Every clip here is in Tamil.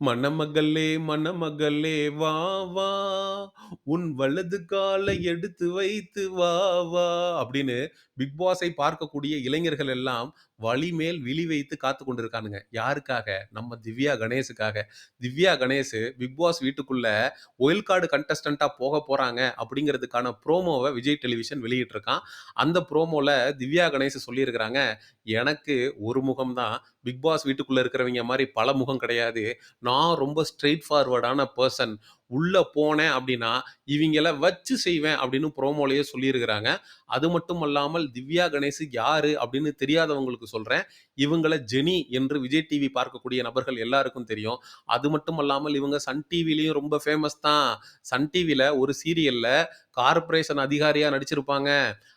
மணமகளே மணமகளே வா வா. உன் வலது காலை எடுத்து வைத்து வா வா. அப்படின்னு பிக் பாஸை பார்க்கக்கூடிய இளைஞர்கள் எல்லாம் வழிமேல் விழி வைத்து காத்து கொண்டிருக்கானுங்க. யாருக்காக? நம்ம திவ்யா கணேஷுக்காக. திவ்யா கணேஷ் பிக் பாஸ் வீட்டுக்குள்ள ஒயில் கார்டு கண்டஸ்டண்டா போக போறாங்க அப்படிங்கிறதுக்கான ப்ரோமோவை விஜய் டெலிவிஷன் வெளியிட்டிருக்கான். அந்த ப்ரோமோல திவ்யா கணேஷ் சொல்லியிருக்கிறாங்க எனக்கு ஒரு முகம் தான். பிக் பாஸ் வீட்டுக்குள்ள இருக்கிறவங்க மாதிரி பல முகம் கிடையாது. நான் ரொம்ப ஸ்ட்ரெயிட் ஃபார்வர்டான பர்சன் உள்ள போனேன் அப்படின்னா இவங்கள வச்சு செய்வேன் அப்படின்னு ப்ரோமோலயே சொல்லியிருக்கிறாங்க. அது மட்டும் அல்லாமல் திவ்யா கணேஷ் யாரு அப்படின்னு தெரியாதவங்களுக்கு சொல்றேன். இவங்கள ஜெனி என்று விஜய் டிவி பார்க்கக்கூடிய நபர்கள் எல்லாருக்கும் தெரியும். அது மட்டும் அல்லாமல் இவங்க சன் டிவிலையும் ரொம்ப ஃபேமஸ் தான். சன் டிவியில் ஒரு சீரியல்ல கார்ப்பரேஷன் அதிகாரியாக நடிச்சிருப்பாங்க.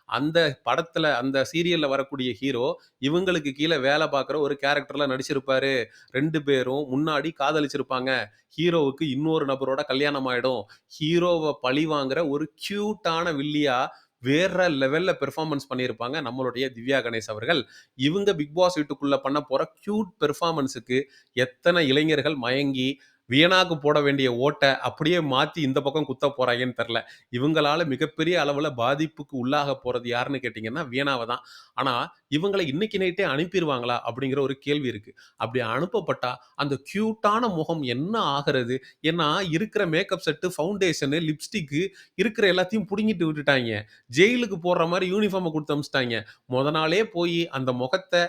அந்த படத்தில் அந்த சீரியலில் வரக்கூடிய ஹீரோ இவங்களுக்கு கீழே வேலை பார்க்குற ஒரு கேரக்டரில் நடிச்சிருப்பாரு. ரெண்டு பேரும் முன்னாடி காதலிச்சிருப்பாங்க. ஹீரோவுக்கு இன்னொரு நபரோட கல்யாணம் ஆகிடும் ஹீரோவை பழி வாங்குற ஒரு க்யூட்டான வில்லியா வேற லெவல்ல பெர்ஃபார்மன்ஸ் பண்ணியிருப்பாங்க நம்மளுடைய திவ்யா கணேஷ் அவர்கள். இவங்க பிக் பாஸ் வீட்டுக்குள்ள பண்ண போற கியூட் பெர்ஃபார்மன்ஸுக்கு எத்தனை இளைஞர்கள் மயங்கி வியனாக்கு போட வேண்டிய ஓட்டை அப்படியே மாற்றி இந்த பக்கம் குத்த போகிறாங்கன்னு தெரில இவங்களால் மிகப்பெரிய அளவில் பாதிப்புக்கு உள்ளாக போகிறது யாருன்னு கேட்டிங்கன்னா வியனாவை தான். ஆனால் இவங்களை இன்னைக்கு நைட்டே அனுப்பிடுவாங்களா அப்படிங்கிற ஒரு கேள்வி இருக்குது அப்படி அனுப்பப்பட்டால் அந்த க்யூட்டான முகம் என்ன ஆகிறது? ஏன்னா இருக்கிற மேக்கப் செட்டு ஃபவுண்டேஷனு லிப்ஸ்டிக்கு இருக்கிற எல்லாத்தையும் பிடுங்கிட்டு விட்டுட்டாங்க. ஜெயிலுக்கு போடுற மாதிரி யூனிஃபார்மை கொடுத்து அமிச்சிட்டாங்க. முத நாளே போய் அந்த முகத்தை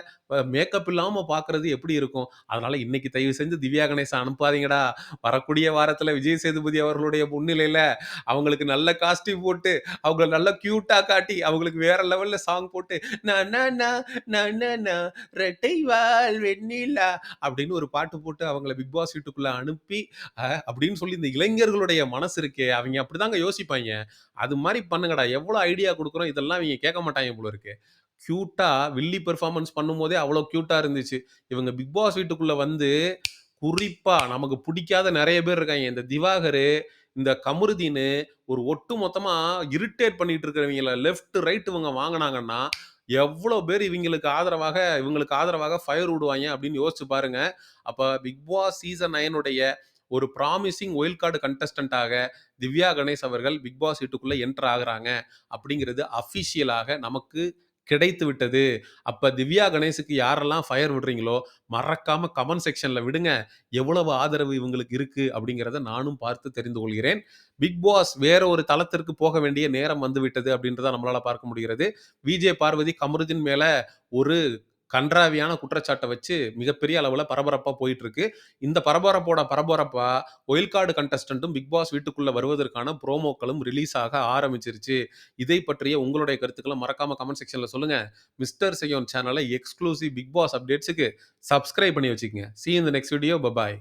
மேக்கப் இல்லாமல் பார்க்குறது எப்படி இருக்கும்? அதனால் இன்னைக்கு தயவு செஞ்சு திவ்யா கணேசன் அனுப்பாதீங்கடா. வரக்கூடிய வாரத்துல விஜய் சேதுபதி அவர்களுடைய முன்னிலையில அவங்களுக்கு நல்ல காஸ்டியூம் போட்டு அவங்கள நல்ல கியூட்டா காட்டி அவங்களுக்கு வேற லெவல்ல சாங் போட்டு ரெட்டை வால் வெண்ணிலா அப்படின்னு ஒரு பாட்டு போட்டு அவங்கள பிக் பாஸ் வீட்டுக்குள்ள அனுப்பி அஹ், அப்படின்னு சொல்லி இந்த இளைஞர்களுடைய மனசு இருக்கே அவங்க அப்படிதாங்க யோசிப்பாங்க. அது மாதிரி பண்ணுங்கடா எவ்வளவு ஐடியா கொடுக்குறோம் இதெல்லாம் இவங்க கேட்க மாட்டாங்க போல இருக்கு. கியூட்டா வில்லி பெர்ஃபார்மன்ஸ் பண்ணும்போதே அவ்வளோ கியூட்டா இருந்துச்சு. இவங்க பிக் பாஸ் வீட்டுக்குள்ள வந்து குறிப்பா நமக்கு பிடிக்காத நிறைய பேர் இருக்காங்க. இந்த திவாகரு இந்த கமருதீனு ஒரு ஒட்டு மொத்தமா இரிட்டேட் பண்ணிட்டு இருக்கிறவங்கள லெஃப்ட் ரைட் இவங்க வாங்கினாங்கன்னா எவ்வளோ பேர் இவங்களுக்கு ஆதரவாக இவங்களுக்கு ஆதரவாக ஃபயர் விடுவாங்க அப்படின்னு யோசிச்சு பாருங்க. அப்ப பிக் பாஸ் சீசன் நைனுடைய ஒரு ப்ராமிசிங் ஒயில் கார்டு கண்டஸ்டன்டாக திவ்யா கணேஷ் அவர்கள் பிக் பாஸ் வீட்டுக்குள்ள என்டர் ஆகுறாங்க. அப்படிங்கிறது அஃபிஷியலாக நமக்கு கிடைத்து விட்டது. அப்ப திவ்யா கணேஷுக்கு யாரெல்லாம் ஃபயர் விடுறீங்களோ மறக்காம கமெண்ட் செக்ஷன்ல விடுங்க. எவ்வளவு ஆதரவு இவங்களுக்கு இருக்கு அப்படிங்கிறத நானும் பார்த்து தெரிந்து கொள்கிறேன். பிக் பாஸ் வேற ஒரு தளத்திற்கு போக வேண்டிய நேரம் வந்து விட்டது அப்படின்றத நம்மளால பார்க்க முடிகிறது. விஜே பார்வதி கமருதின் மேல ஒரு கன்றாவியான குற்றச்சாட்டை வச்சு மிகப்பெரிய அளவில் பரபரப்பாக போயிட்டு இருக்கு இந்த பரபரப்போட பரபரப்பா ஒயில் கார்டு கண்டஸ்டன்ட்டும் பிக் பாஸ் வீட்டுக்குள்ள வருவதற்கான ப்ரோமோக்களும் ரிலீஸ் ஆக ஆரம்பிச்சிருச்சு. இதை பற்றிய உங்களுடைய கருத்துக்களை மறக்காம கமெண்ட் செக்ஷன்ல சொல்லுங்க. மிஸ்டர் செய்யோன் சேனலை எக்ஸ்க்ளூசிவ் பிக் பாஸ் அப்டேட்ஸுக்கு சப்ஸ்கிரைப் பண்ணி வச்சுக்கோங்க. சி இந்த நெக்ஸ்ட் வீடியோ பபாய்